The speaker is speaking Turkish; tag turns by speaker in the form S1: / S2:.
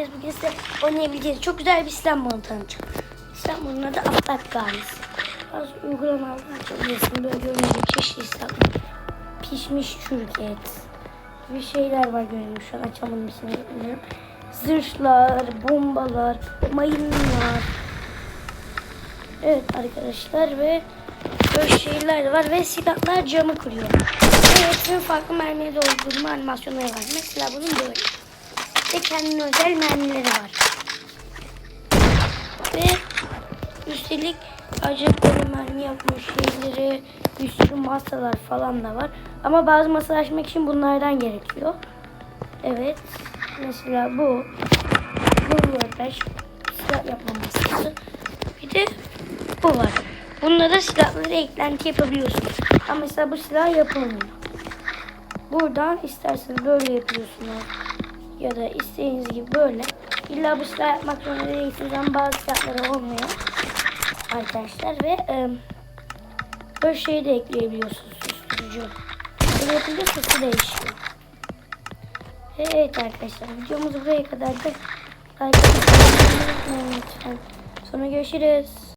S1: beraberiz. Bugün size oynayabileceğiniz çok güzel bir modu tanıtacağım. Modunun adı Atlak Galis. Bazı uygulamalar açabilirsin. Böyle görünecek çeşitli silahlar. Pişmiş çürük et. Bir şeyler var görünüyor şu an açamadım ismini bilmiyorum. Zırhlar, bombalar, mayınlar. Evet arkadaşlar ve böyle şeyler var ve silahlar camı kırıyor. Evet farklı mermileri doldurma animasyonları var. Mesela bunun böyle. Ve kendine özel mermileri var. Ve üstelik acayip böyle mermi yapmış şeyleri, üstü masalar falan da var. Ama bazı masalar açmak için bunlardan gerekiyor. Evet. Mesela bu. Bu arkadaş silah yapma masası. Bir de bu var. Bunda da silahlara eklenti yapabiliyorsunuz. Ama mesela bu silah yapılmıyor. Buradan isterseniz böyle yapıyorsunuz. Ya da istediğiniz gibi böyle. İlla bu silah yapmak zorunda değilsiniz ama bazı silahları olmuyor. Arkadaşlar ve e, böyle şeyi de ekleyebiliyorsunuz. Susturucu. Böyle yapınca sesi değişiyor. Evet arkadaşlar videomuz buraya kadar da atmayı unutmayın lütfen. Sonra görüşürüz.